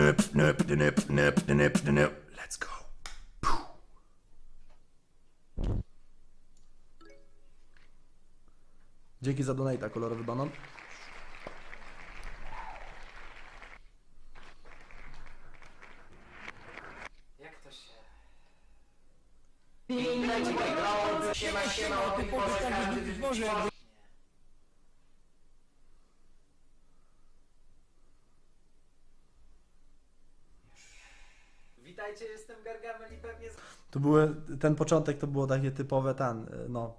Nyp, nyp, nyp, nyp, nyp, nyp. Let's go. Puh. Dzięki za donata, kolorowy banan. Jak to się... Witajcie, jestem Gargamel i pewnie... były, ten początek to było takie typowe ten, y, no,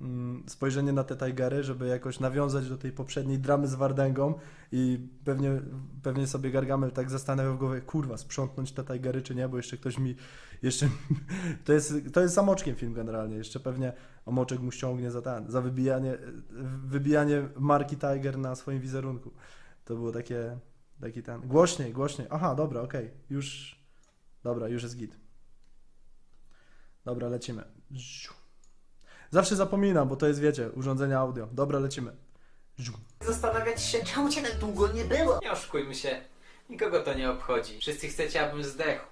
mm, spojrzenie na te Tigery, żeby jakoś nawiązać do tej poprzedniej dramy z Wardęgą i pewnie, pewnie sobie Gargamel tak zastanawiał w głowie, kurwa, sprzątnąć te Tigery czy nie, bo jeszcze ktoś mi, jeszcze, to jest, to jest samoczkiem film generalnie, jeszcze pewnie Omoczek mu ściągnie za ten, za wybijanie, wybijanie marki Tiger na swoim wizerunku. To było takie, taki ten, głośniej, głośniej, aha, dobra, okej, już, dobra, już jest git. Dobra, lecimy. Zawsze zapominam, bo to jest, wiecie, urządzenie audio. Dobra, lecimy. Zastanawiać się, czemu cię tak długo nie było? Nie oszukujmy się, nikogo to nie obchodzi. Wszyscy chcecie, abym zdechł.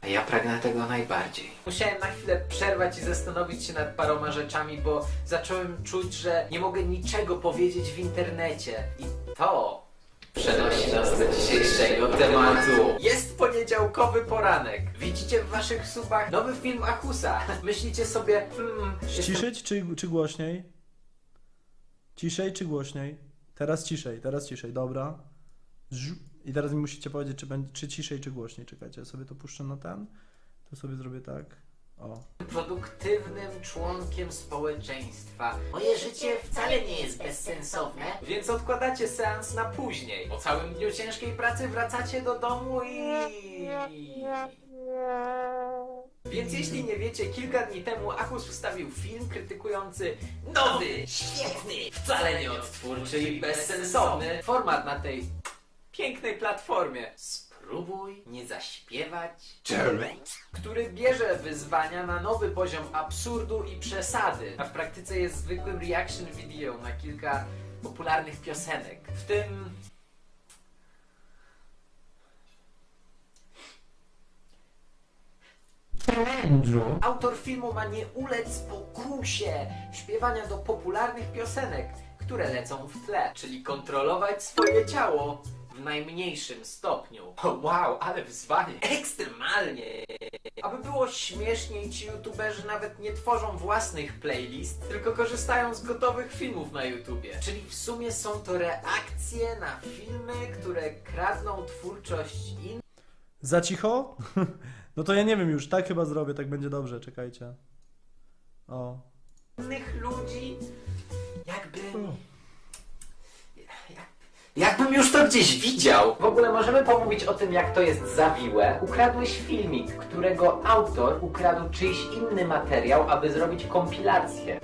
A ja pragnę tego najbardziej. Musiałem na chwilę przerwać i zastanowić się nad paroma rzeczami, bo zacząłem czuć, że nie mogę niczego powiedzieć w internecie. I to przenosi nas do dzisiejszego tematu. Poniedziałkowy poranek. Widzicie w waszych subach nowy film Akusa. Myślicie sobie, hmm, jestem czy, czy głośniej? Ciszej czy głośniej? Teraz ciszej, teraz ciszej, dobra. I teraz mi musicie powiedzieć, czy, będzie, czy ciszej, czy głośniej. Czekajcie, ja sobie to puszczę na ten. To sobie zrobię tak. O. produktywnym członkiem społeczeństwa. Moje życie wcale nie jest bezsensowne. Więc odkładacie seans na później. Po całym dniu ciężkiej pracy wracacie do domu i... Więc jeśli nie wiecie, kilka dni temu Akus wstawił film krytykujący nowy, świetny, wcale nie odtwórczy i bezsensowny format na tej pięknej platformie. Spróbuj nie zaśpiewać który bierze wyzwania na nowy poziom absurdu i przesady, a w praktyce jest zwykłym reaction video na kilka popularnych piosenek. W tym... Autor filmu ma nie ulec pokusie śpiewania do popularnych piosenek, które lecą w tle, czyli kontrolować swoje ciało w najmniejszym stopniu. O, wow, ale wyzwanie! Ekstremalnie! Aby było śmieszniej, ci youtuberzy nawet nie tworzą własnych playlist, tylko korzystają z gotowych filmów na YouTubie. Czyli w sumie są to reakcje na filmy, które kradną twórczość innych. Za cicho? No to ja nie wiem już, tak chyba zrobię, tak będzie dobrze, czekajcie. O. innych ludzi, jakbym już to gdzieś widział. W ogóle możemy pomówić o tym, jak to jest zawiłe. Ukradłeś filmik, którego autor ukradł czyjś inny materiał, aby zrobić kompilację.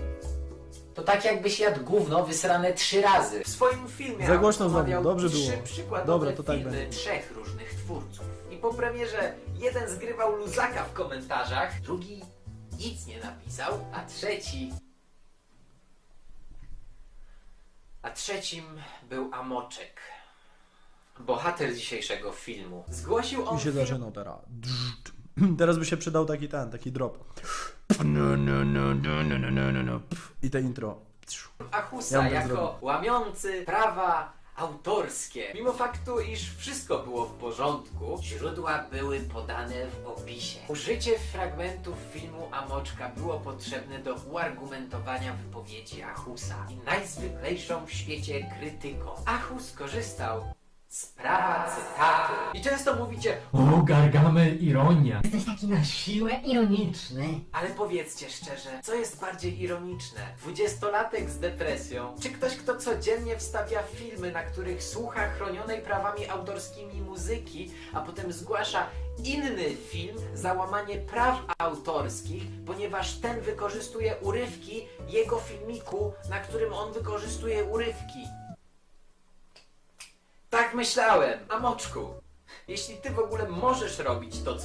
To tak jakbyś jadł gówno wysrane trzy razy. W swoim filmie Za głośno znowu, omawiał dobrze trzy było. przykładowe Dobra, to tak filmy będzie. trzech różnych twórców. I po premierze jeden zgrywał luzaka w komentarzach, drugi nic nie napisał, a trzeci... A trzecim był Amoczek. Bohater dzisiejszego filmu. Zgłosił on I się film zaczynał teraz. Teraz by się przydał taki ten, taki drop. No, no, no, no, no, no, no, no. I te intro. Achusa Ja tak jako zrobił. łamiący prawa autorskie. Mimo faktu, iż wszystko było w porządku, źródła były podane w opisie. Użycie fragmentów filmu Amoczka było potrzebne do uargumentowania wypowiedzi Achusa i najzwyklejszą w świecie krytyką. Achus korzystał z prawa cytatu. I często mówicie, O, Gargamel, ironia. Jesteś taki na siłę ironiczny. Ale powiedzcie szczerze, co jest bardziej ironiczne? Dwudziestolatek z depresją, czy ktoś, kto codziennie wstawia filmy, na których słucha chronionej prawami autorskimi muzyki, a potem zgłasza inny film za łamanie praw autorskich, ponieważ ten wykorzystuje urywki jego filmiku, na którym on wykorzystuje urywki. Tak myślałem, Amoczku. Jeśli ty w ogóle możesz robić to, co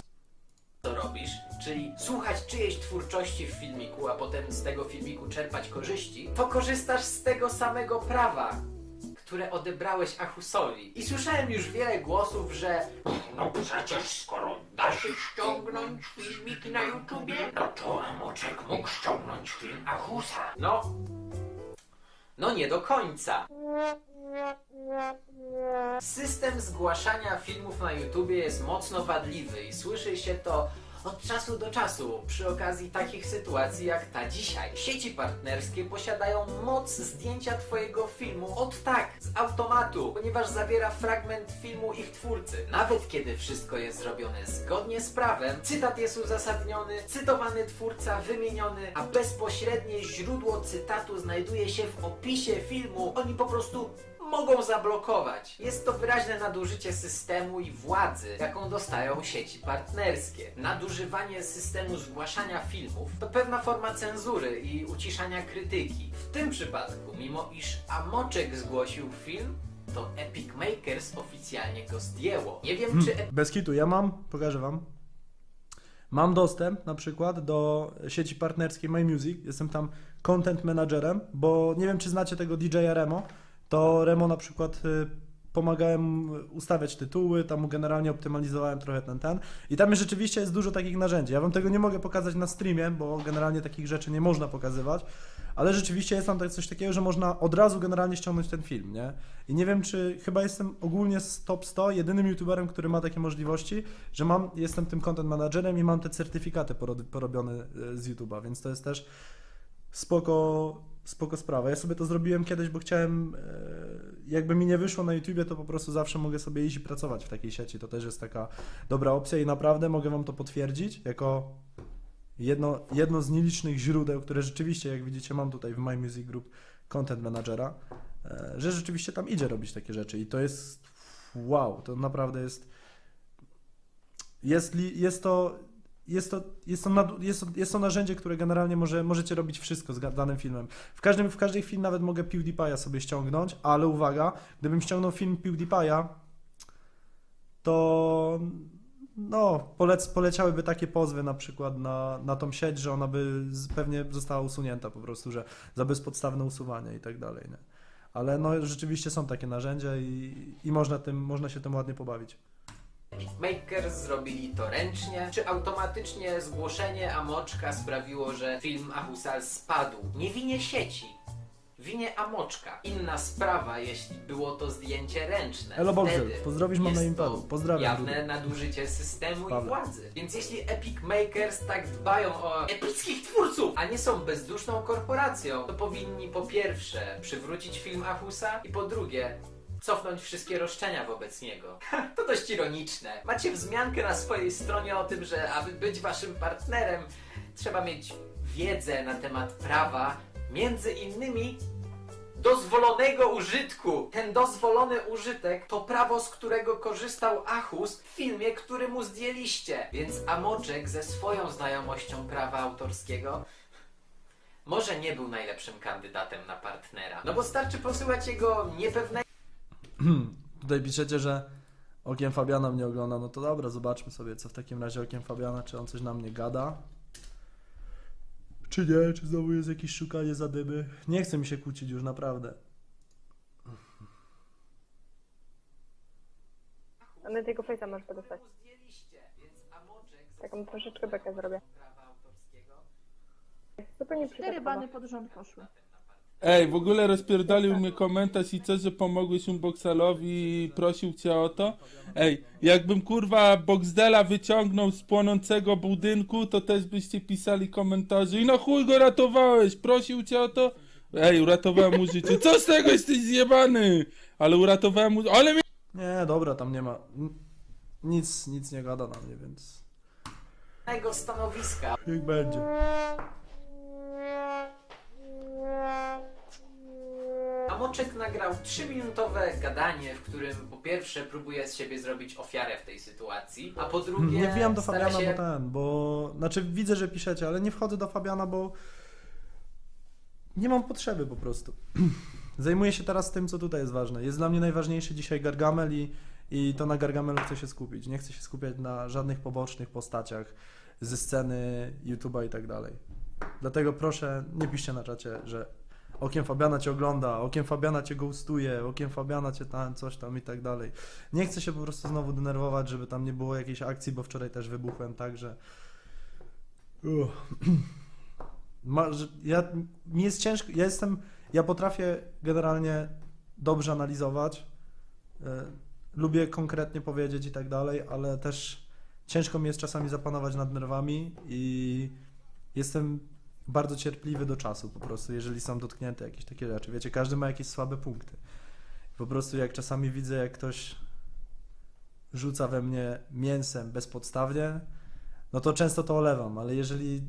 co robisz, czyli słuchać czyjejś twórczości w filmiku, a potem z tego filmiku czerpać korzyści, to korzystasz z tego samego prawa. które odebrałeś Achusowi. I słyszałem już wiele głosów, że No przecież skoro da się ściągnąć filmiki na YouTubie, no to Amoczek mógł ściągnąć film Achusa. no... No nie do końca. System zgłaszania filmów na YouTubie jest mocno wadliwy i słyszy się to od czasu do czasu przy okazji takich sytuacji jak ta dzisiaj. Sieci partnerskie posiadają moc zdjęcia Twojego filmu od tak, z automatu, ponieważ zawiera fragment filmu ich twórcy. Nawet kiedy wszystko jest zrobione zgodnie z prawem, cytat jest uzasadniony, cytowany twórca wymieniony, a bezpośrednie źródło cytatu znajduje się w opisie filmu, oni po prostu mogą zablokować. Jest to wyraźne nadużycie systemu i władzy, jaką dostają sieci partnerskie. Nadużywanie systemu zgłaszania filmów to pewna forma cenzury i uciszania krytyki. W tym przypadku, mimo iż Amoczek zgłosił film, to Epic Makers oficjalnie go zdjęło. Nie wiem, czy Epic Bez kitu, ja mam, pokażę wam. Mam dostęp na przykład do sieci partnerskiej My Music. Jestem tam content managerem, bo nie wiem, czy znacie tego DJ-a Remo. To Remo na przykład y, pomagałem ustawiać tytuły, tam generalnie optymalizowałem trochę ten ten. I tam rzeczywiście jest dużo takich narzędzi. Ja wam tego nie mogę pokazać na streamie, bo generalnie takich rzeczy nie można pokazywać. Ale rzeczywiście jest tam tak- coś takiego, że można od razu generalnie ściągnąć ten film, nie? I nie wiem, czy chyba jestem ogólnie z top 100 jedynym youtuberem, który ma takie możliwości, że mam, jestem tym content managerem i mam te certyfikaty poro- porobione e, z YouTube'a, więc to jest też spoko, spoko sprawa. Ja sobie to zrobiłem kiedyś, bo chciałem, e, jakby mi nie wyszło na YouTubie, to po prostu zawsze mogę sobie iść i pracować w takiej sieci. To też jest taka dobra opcja i naprawdę mogę wam to potwierdzić jako jedno, jedno z nielicznych źródeł, które rzeczywiście, jak widzicie, mam tutaj w My Music Group Content Managera, e, że rzeczywiście tam idzie robić takie rzeczy i to jest wow, to naprawdę jest jest, jest to jest to, jest, to nad, jest, to, jest to narzędzie, które generalnie może, możecie robić wszystko z danym filmem. W, każdym, w każdej chwili nawet mogę PewDiePie'a sobie ściągnąć, ale uwaga, gdybym ściągnął film PewDiePie'a, to no, polec, poleciałyby takie pozwy na przykład na, na tą sieć, że ona by z, pewnie została usunięta po prostu, że za bezpodstawne usuwanie i tak dalej. Nie? Ale no, rzeczywiście są takie narzędzia i, i można, tym, można się tym ładnie pobawić. Makers zrobili to ręcznie, czy automatycznie zgłoszenie Amoczka sprawiło, że film Ahusa spadł. Nie winie sieci. Winie Amoczka. Inna sprawa, jeśli było to zdjęcie ręczne. Elo Boxel, Wtedy pozdrowisz mam na jest to Pozdrawiam. Jawne nadużycie systemu i Paweł. władzy. Więc jeśli Epic Makers tak dbają o epickich twórców, a nie są bezduszną korporacją, to powinni po pierwsze przywrócić film Ahusa i po drugie cofnąć wszystkie roszczenia wobec niego. To dość ironiczne. Macie wzmiankę na swojej stronie o tym, że aby być waszym partnerem, trzeba mieć wiedzę na temat prawa, między innymi dozwolonego użytku. Ten dozwolony użytek to prawo, z którego korzystał Achus w filmie, który mu zdjęliście. Więc Amoczek ze swoją znajomością prawa autorskiego może nie był najlepszym kandydatem na partnera. No bo starczy posyłać jego niepewnego Tutaj piszecie, że okiem Fabiana mnie ogląda. No to dobra, zobaczmy sobie, co w takim razie okiem Fabiana, czy on coś na mnie gada. Czy nie, czy znowu jest jakieś szukanie zadymy. Nie chce mi się kłócić już, naprawdę. A na tego face'a możesz podostać. Taką troszeczkę bekę zrobię. Zupełnie Cztery przypadkowo. bany pod rząd poszły. Ej, w ogóle rozpierdolił mnie komentarz i co, że pomogłeś Unboxalowi i prosił cię o to? Ej, jakbym kurwa Boxdela wyciągnął z płonącego budynku, to też byście pisali komentarze i na chuj go ratowałeś, prosił cię o to? Ej, uratowałem mu życie. Co z tego jesteś zjebany? Ale uratowałem mu... Ale mnie... Nie, dobra, tam nie ma. n- Nic, nic nie gada na mnie, więc. stanowiska. Niech będzie. Amoczek nagrał 3-minutowe gadanie, w którym po pierwsze próbuje z siebie zrobić ofiarę w tej sytuacji, a po drugie Nie wbijam do Fabiana, się bo ten, bo. Znaczy widzę, że piszecie, ale nie wchodzę do Fabiana, bo. Nie mam potrzeby po prostu. Zajmuję się teraz tym, co tutaj jest ważne. Jest dla mnie najważniejszy dzisiaj Gargamel i, i to na Gargamelu chcę się skupić. Nie chcę się skupiać na żadnych pobocznych postaciach ze sceny YouTube'a i tak dalej. Dlatego proszę, nie piszcie na czacie, że okiem Fabiana cię ogląda, okiem Fabiana cię ghostuje, okiem Fabiana cię tam, coś tam i tak dalej. Nie chcę się po prostu znowu denerwować, żeby tam nie było jakiejś akcji, bo wczoraj też wybuchłem tak, że... Uff. Ma, że ja, mi jest ciężko, ja jestem, ja potrafię generalnie dobrze analizować, e, lubię konkretnie powiedzieć i tak dalej, ale też ciężko mi jest czasami zapanować nad nerwami i jestem bardzo cierpliwy do czasu po prostu, jeżeli są dotknięte jakieś takie rzeczy. Wiecie, każdy ma jakieś słabe punkty. Po prostu jak czasami widzę, jak ktoś rzuca we mnie mięsem bezpodstawnie, no to często to olewam, ale jeżeli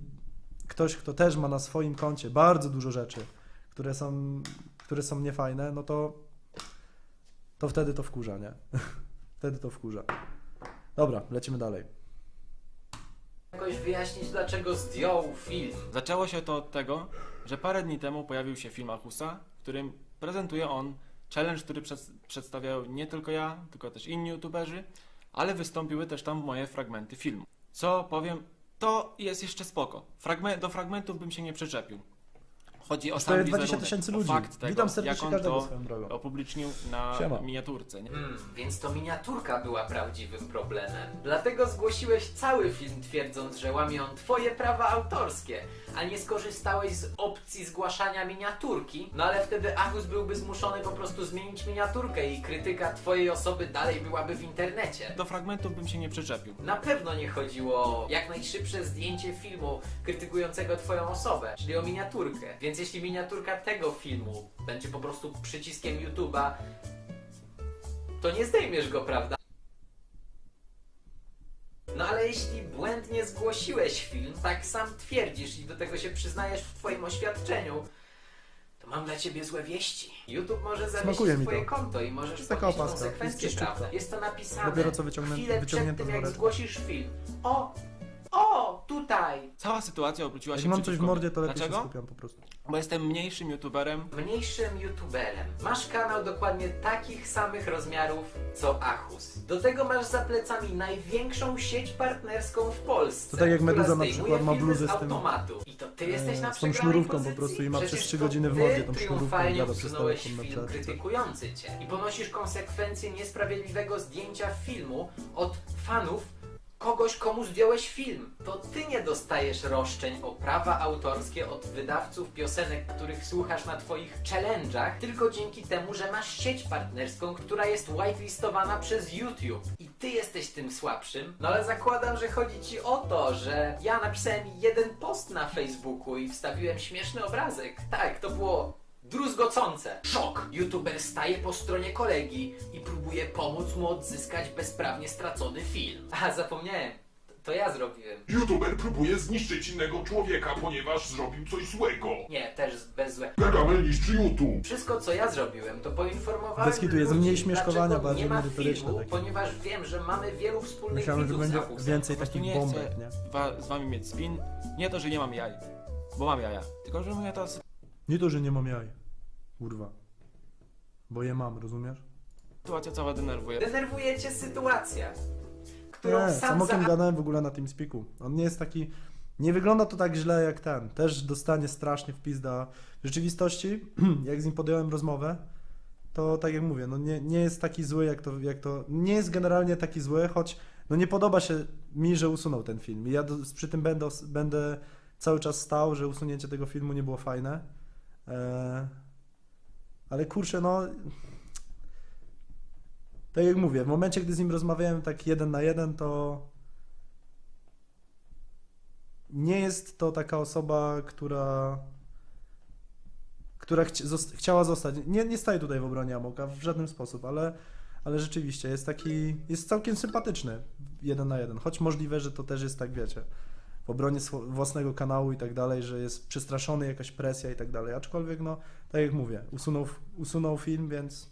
ktoś, kto też ma na swoim koncie bardzo dużo rzeczy, które są, które są niefajne, no to to wtedy to wkurza, nie? wtedy to wkurza. Dobra, lecimy dalej. Jakoś wyjaśnić, dlaczego zdjął film. Zaczęło się to od tego, że parę dni temu pojawił się film Achusa, w którym prezentuje on challenge, który przed, przedstawiał nie tylko ja, tylko też inni youtuberzy, ale wystąpiły też tam moje fragmenty filmu. Co powiem, to jest jeszcze spoko. Fragme do fragmentów bym się nie przyczepił. Chodzi o sam prawie 20 wizerunek, tysięcy ludzi. fakt tego, Witam jak serdecznie on każdego to swoją drogą. opublicznił na Siema. miniaturce. Nie? Hmm, więc to miniaturka była prawdziwym problemem. Dlatego zgłosiłeś cały film twierdząc, że łamie on twoje prawa autorskie, a nie skorzystałeś z opcji zgłaszania miniaturki, no ale wtedy Agus byłby zmuszony po prostu zmienić miniaturkę i krytyka twojej osoby dalej byłaby w internecie. Do fragmentów bym się nie przyczepił. Na pewno nie chodziło o jak najszybsze zdjęcie filmu krytykującego twoją osobę, czyli o miniaturkę. Więc jeśli miniaturka tego filmu będzie po prostu przyciskiem YouTube'a, to nie zdejmiesz go, prawda? No ale jeśli błędnie zgłosiłeś film, tak sam twierdzisz i do tego się przyznajesz w twoim oświadczeniu, to mam dla ciebie złe wieści. YouTube może zawiesić Smakuje mi twoje to. konto i możesz jest taka ponieść opaska, konsekwencje jest prawne. Jest to napisane Dopiero co wyciągnę- chwilę przed tym, z jak woreczka. zgłosisz film. O! O! Tutaj! Cała sytuacja obróciła Jak się mam coś w przeciwko mordzie, mnie. to lepiej Dlaczego? skupiam po prostu. Bo jestem mniejszym youtuberem, Mniejszym youtuberem. Masz kanał dokładnie takich samych rozmiarów co Achus. Do tego masz za plecami największą sieć partnerską w Polsce. To tak jak która Meduza na zdejmuje przykład ma filmy bluzę z tym, automatu. I to ty jesteś e, na z tą przegranej sznurówką po pozycji? prostu i ma Przecież przez trzy to godziny w ty mordzie tą sznurówką triumfalnie gada przez usunąłeś telefon na film krytykujący cię. I ponosisz konsekwencje niesprawiedliwego zdjęcia filmu od fanów kogoś, komu zdjąłeś film. To ty nie dostajesz roszczeń o prawa autorskie od wydawców piosenek, których słuchasz na twoich challenge'ach, tylko dzięki temu, że masz sieć partnerską, która jest whitelistowana przez YouTube. I ty jesteś tym słabszym. No ale zakładam, że chodzi ci o to, że ja napisałem jeden post na Facebooku i wstawiłem śmieszny obrazek. Tak, to było druzgocące. Szok! YouTuber staje po stronie kolegi i próbuje pomóc mu odzyskać bezprawnie stracony film. A, zapomniałem. To- To ja zrobiłem. YouTuber próbuje zniszczyć innego człowieka, ponieważ zrobił coś złego. Nie, też bez złe. Gargamel niszczy YouTube. Wszystko co ja zrobiłem, to poinformowałem Bez kitu, jest ludzi, mniej śmieszkowania, dlaczego bardziej nie ma merytoryczne filmu, takie. ponieważ wiem, że mamy wielu wspólnych Myślałem, że widzów będzie więcej Po prostu takich nie bombek, chcę nie? wa- z wami mieć spin. Nie to, że nie mam jaj, bo mam jaja. Tylko, że mnie ta Nie to, że nie mam jaj. Kurwa. Bo je mam, rozumiesz? sytuacja cała denerwuje. Denerwuje cię sytuacja, którą Nie, sam sam o za... gadałem w ogóle na tym spiku. On nie jest taki... Nie wygląda to tak źle jak ten. Też dostanie strasznie w pizda. W rzeczywistości, jak z nim podjąłem rozmowę, to tak jak mówię, no nie, nie jest taki zły jak to, jak to... Nie jest generalnie taki zły, choć no nie podoba się mi, że usunął ten film. I ja do, przy tym będę, będę cały czas stał, że usunięcie tego filmu nie było fajne. Eee, ale kurczę, no... Tak jak mówię, w momencie, gdy z nim rozmawiałem tak jeden na jeden, to nie jest to taka osoba, która która chci- chciała zostać. Nie, nie staję tutaj w obronie Amoka w żaden sposób, ale, ale rzeczywiście jest taki, jest całkiem sympatyczny jeden na jeden. Choć możliwe, że to też jest tak, wiecie, w obronie własnego kanału i tak dalej, że jest przestraszony, jakaś presja i tak dalej. Aczkolwiek, no, tak jak mówię, usunął, usunął film, więc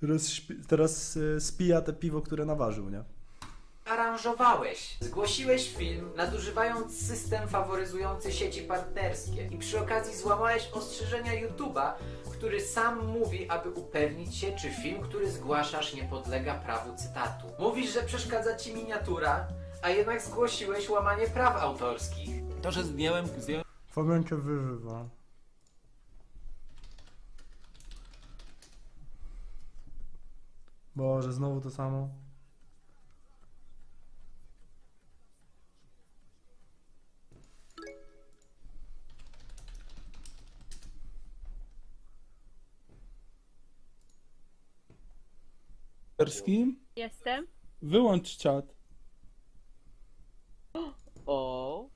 teraz, teraz y, spija te piwo, które naważył, nie? aranżowałeś. Zgłosiłeś film, nadużywając system faworyzujący sieci partnerskie i przy okazji złamałeś ostrzeżenia YouTube'a, który sam mówi, aby upewnić się, czy film, który zgłaszasz, nie podlega prawu cytatu. Mówisz, że przeszkadza ci miniatura, a jednak zgłosiłeś łamanie praw autorskich. To, że zdjąłem, zdjąłem Fabian cię wyżywa. Boże, znowu to samo. Perskim? Jestem. Wyłącz czat. O,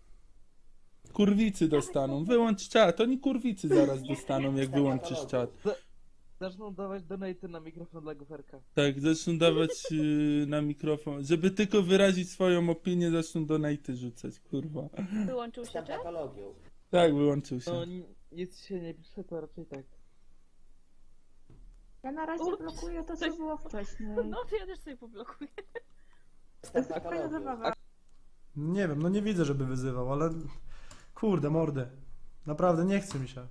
Kurwicy dostaną. Wyłącz czat. Oni kurwicy zaraz dostaną, jak wyłączysz czat. Zaczną dawać donaty na mikrofon dla goferka. Tak, zaczną dawać yy, na mikrofon. Żeby tylko wyrazić swoją opinię, zaczną donaty rzucać, kurwa. Wyłączył się czat? Tak, wyłączył się. No ni- nic się nie pisze, to raczej tak. Ja na razie blokuję to, co było wcześniej. No to ja też sobie poblokuję. To jest fajna zabawa. Nie wiem, no nie widzę, żeby wyzywał, ale kurde, mordy. Naprawdę nie chce mi się.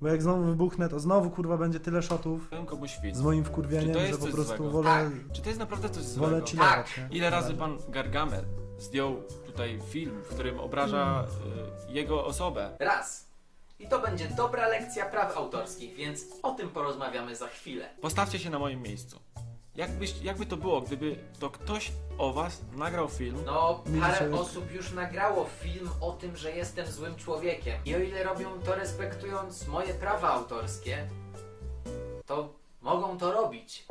Bo jak znowu wybuchnę, to znowu kurwa będzie tyle shotów Powiem komuś widz. z moim Czy wkurwieniem, że po coś prostu złego? wolę, Tak. Czy to jest naprawdę coś wolę złego? chillować, Tak. nie? Ile razy pan Gargamel zdjął tutaj film, w którym obraża y, jego osobę? Raz. I to będzie dobra lekcja praw autorskich, więc o tym porozmawiamy za chwilę. Postawcie się na moim miejscu. Jakbyś, jakby to było, gdyby to ktoś o was nagrał film, No, parę osób już nagrało film o tym, że jestem złym człowiekiem. I o ile robią to respektując moje prawa autorskie, to mogą to robić.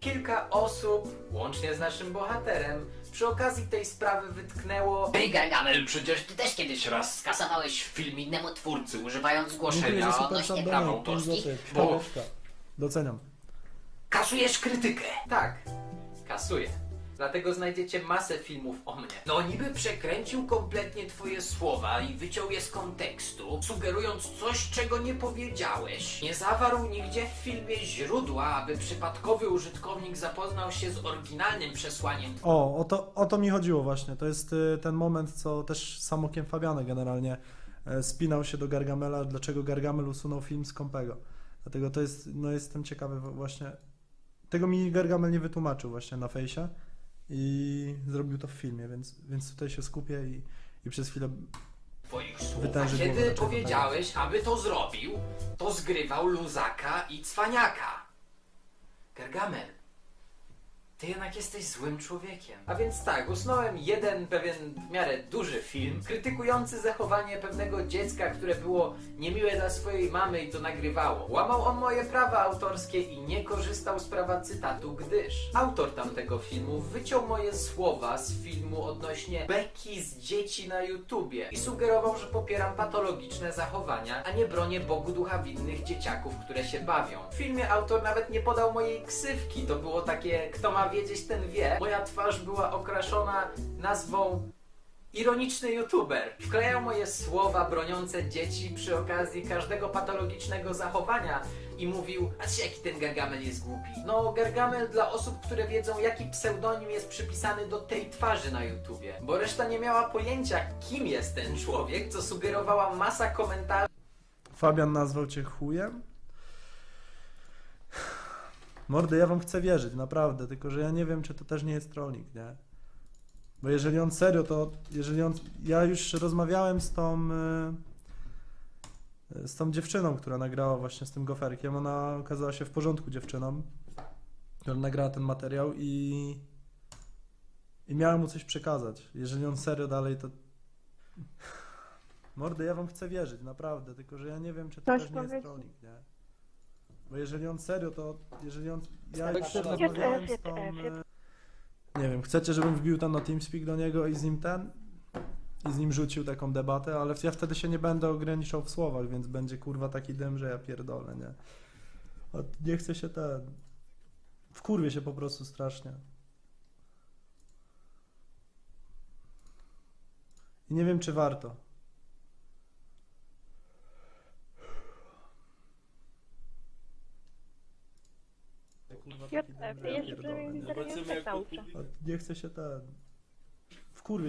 Kilka osób, łącznie z naszym bohaterem, przy okazji tej sprawy wytknęło Ty, Gargamel, przecież ty też kiedyś raz skasowałeś film innemu twórcy, używając Dziękuję zgłoszenia za super odnośnie subdonate, praw pięć autorskich, złotych. bo Sztabeczka. Doceniam. Kasujesz krytykę. Tak, kasuję. Dlatego znajdziecie masę filmów o mnie. No niby przekręcił kompletnie twoje słowa i wyciął je z kontekstu, sugerując coś, czego nie powiedziałeś. Nie zawarł nigdzie w filmie źródła, aby przypadkowy użytkownik zapoznał się z oryginalnym przesłaniem O, o to, o to mi chodziło właśnie. To jest y, ten moment, co też samokiem Fabiany generalnie e, spinał się do Gargamela, dlaczego Gargamel usunął film z Kompego. Dlatego to jest, no jestem ciekawy właśnie, tego mi Gargamel nie wytłumaczył właśnie na fejsie i zrobił to w filmie, więc, więc tutaj się skupię i, i przez chwilę twoich słów. A kiedy dlaczego powiedziałeś, aby to zrobił, to zgrywał luzaka i cwaniaka. Gargamel, ty jednak jesteś złym człowiekiem. A więc tak, usnąłem jeden pewien w miarę duży film, krytykujący zachowanie pewnego dziecka, które było niemiłe dla swojej mamy i to nagrywało. Łamał on moje prawa autorskie i nie korzystał z prawa cytatu, gdyż autor tamtego filmu wyciął moje słowa z filmu odnośnie beki z dzieci na YouTubie i sugerował, że popieram patologiczne zachowania, a nie bronię Bogu ducha winnych dzieciaków, które się bawią. W filmie autor nawet nie podał mojej ksywki, to było takie, kto ma wiedzieć, ten wie. Moja twarz była okraszona nazwą Ironiczny youtuber. Wklejał moje słowa broniące dzieci przy okazji każdego patologicznego zachowania i mówił, a czy jaki ten Gargamel jest głupi. No, Gargamel dla osób, które wiedzą, jaki pseudonim jest przypisany do tej twarzy na YouTubie. Bo reszta nie miała pojęcia, kim jest ten człowiek, co sugerowała masa komentarzy. Fabian nazwał cię chujem? Mordy, ja wam chcę wierzyć, naprawdę, tylko że ja nie wiem, czy to też nie jest trolling, nie? Bo jeżeli on serio, to jeżeli on... Ja już rozmawiałem z tą... y, z tą dziewczyną, która nagrała właśnie z tym goferkiem. Ona okazała się w porządku dziewczyną, która nagrała ten materiał i... I miałem mu coś przekazać. Jeżeli on serio dalej, to... Mordy, ja wam chcę wierzyć, naprawdę, tylko że ja nie wiem, czy to Coś też nie jest powiedz. trolling, nie? Bo jeżeli on serio, to jeżeli on... Ja Tak, już tak. rozmawiałem Jest z tą... E, Nie wiem, chcecie, żebym wbił tam na TeamSpeak do niego i z nim ten... I z nim rzucił taką debatę, ale ja wtedy się nie będę ograniczał w słowach, więc będzie kurwa taki dym, że ja pierdolę, nie? A nie chcę się ten... Wkurwię się po prostu strasznie. I nie wiem, czy warto. Że ja pierdolę, przynajmniej jak to nauczę. A Nie chcę się ten...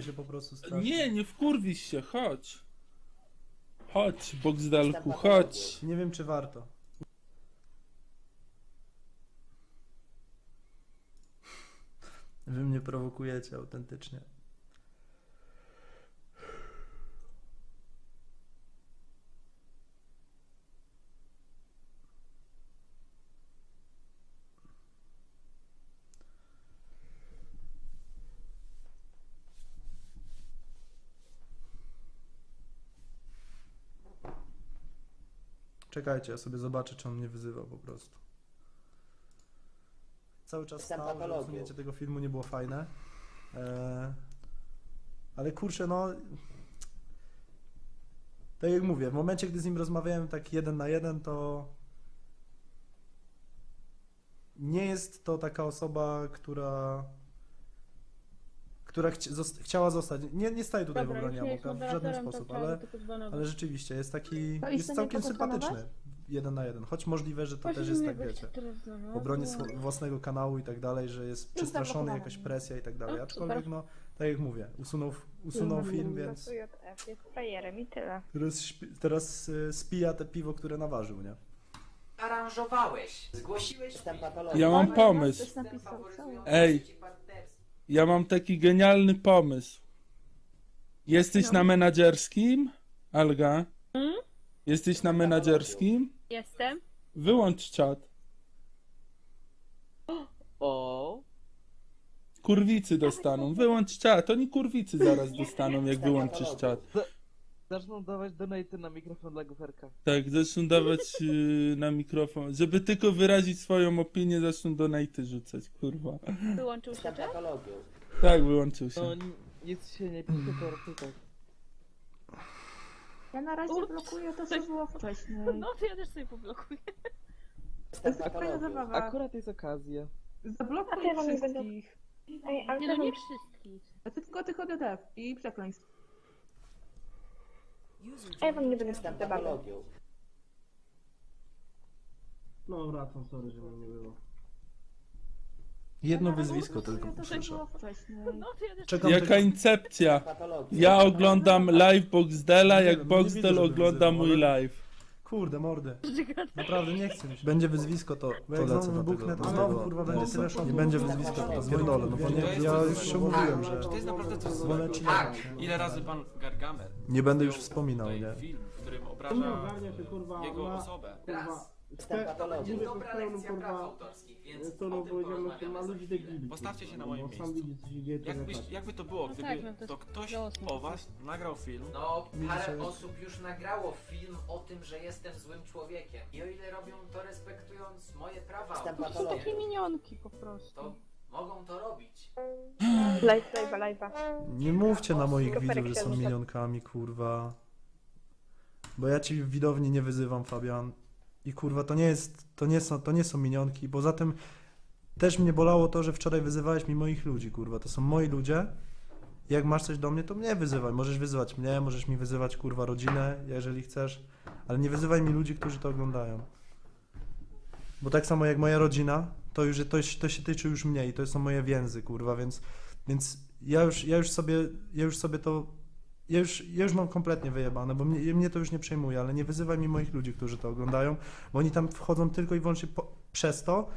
Się po prostu strasznie. Nie, nie wkurwisz się, chodź. Chodź, Boxdalku, chodź. Nie wiem, czy warto. Wy mnie prowokujecie autentycznie. Czekajcie, ja sobie zobaczę, czy on mnie wyzywał po prostu. Cały czas stał, że usunięcie tego filmu nie było fajne. E, ale kurczę, no... Tak jak mówię, w momencie, gdy z nim rozmawiałem tak jeden na jeden, to... Nie jest to taka osoba, która... Która chci- zost- chciała zostać. Nie, nie staję tutaj w obronie Amoka w żaden sposób, ale... Ale rzeczywiście jest taki, To jest istotnie całkiem sympatyczny. Jeden na jeden. Choć możliwe, że to też jest tak, wiecie, w obronie swo- własnego kanału i tak dalej, że jest przestraszony, jakaś presja i tak dalej. No, Aczkolwiek, super. no, tak jak mówię, usunął, usunął film, więc JF jest frajerem i tyle. teraz, śpi- teraz y, spija te piwo, które naważył, nie? Aranżowałeś, zgłosiłeś film. Ja mam pomysł. Ktoś napisał, co? Ej. Ja mam taki genialny pomysł. Jesteś na menadżerskim? Alga? Mm? Jesteś na menadżerskim? Jestem. Wyłącz czat. O. Kurwicy dostaną. Wyłącz czat. Oni kurwicy zaraz dostaną, jak wyłączysz czat. Zaczną dawać donaty na mikrofon dla goferka. Tak, zaczną dawać yy, na mikrofon. Żeby tylko wyrazić swoją opinię, zaczną donaty rzucać, kurwa. Wyłączył się czat? Tak, wyłączył No się. ni- nic się nie pisze, to raczej tak. Ja na razie Ups. blokuję to, co Coś- było wcześniej. No to ja też sobie poblokuję. To jest fajna zabawa. Akurat jest okazja. Zablokuj A to ja wam nie wszystkich. Ej, ale Nie no, nie wszystkich. A ty tylko tych ODF i przekleństw. A ja wam nie będę. No wracam, sorry, że mnie nie było. Jedno wyzwisko tylko było wcześniej. No Czekam Jaka tylko- incepcja. Ja oglądam live Boxdela, Nie jak wiem, nie widzę, Boxdel ogląda mój ale- live. Kurde, mordy. czekam. Naprawdę nie chcę mi się. Będzie wyzwisko, to, to lecę znowu na wybuchnę, tego, to znowu, tego kurwa, będzie bossa. tyle. Nie będzie wyzwisko, to pierdolę, no bo nie, ja już się mówiłem, że To jest naprawdę coś wolę złego. ci Tak. Ile razy pan Gargamel Nie będę już wspominał, nie? film, w którym obraża jego osobę. Raz. To będzie dobra lekcja praw autorskich, więc o tym porozmawiamy za chwilę. Postawcie się na moim miejscu. Jakby, jakby to było, No gdyby tak, no to to jest ktoś żałosne. o was nagrał film, No, parę osób już nagrało film o tym, że jestem złym człowiekiem. I o ile robią to respektując moje prawa To są autorskie, takie minionki po prostu. to mogą to robić. Live, live, live'a. Nie mówcie na moich Goferek widzów, że są milionkami, kurwa. Bo ja ci w widowni nie wyzywam, Fabian. I kurwa, to nie jest, to nie są, to nie są minionki. Poza tym też mnie bolało to, że wczoraj wyzywałeś mi moich ludzi, kurwa. To są moi ludzie. Jak masz coś do mnie, to mnie wyzywaj. Możesz wyzywać mnie, możesz mi wyzywać, kurwa, rodzinę, jeżeli chcesz. Ale nie wyzywaj mi ludzi, którzy to oglądają. Bo tak samo jak moja rodzina, to już to, to się tyczy już mnie i to są moje więzy, kurwa, więc, więc ja już, ja już sobie, ja już sobie to, ja już, ja już mam kompletnie wyjebane, bo mnie, mnie to już nie przejmuje, ale nie wyzywaj mi moich ludzi, którzy to oglądają, bo oni tam wchodzą tylko i wyłącznie po, przez to,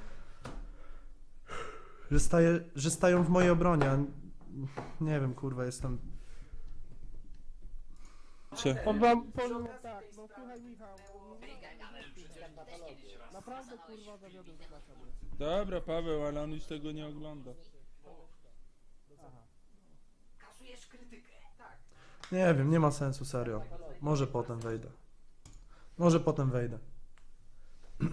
że, staje, że stają w mojej obronie, a nie wiem, kurwa, jestem... Czy- Wam powiem tak, no słuchaj Michał, Naprawdę kurwa zawiodłem się na sobie. Dobra, Paweł, ale on już tego nie ogląda. kasujesz krytykę. Nie wiem, nie ma sensu, serio. Może potem wejdę. Może potem wejdę.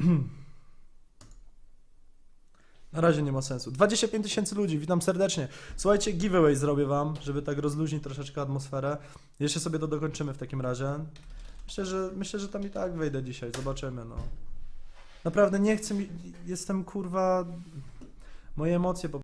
Na razie nie ma sensu. 25 tysięcy ludzi, witam serdecznie. Słuchajcie, giveaway zrobię wam, żeby tak rozluźnić troszeczkę atmosferę. Jeszcze sobie to dokończymy w takim razie. Myślę, że myślę, że tam i tak wejdę dzisiaj, zobaczymy, no. Naprawdę nie chcę mi, jestem kurwa, moje emocje po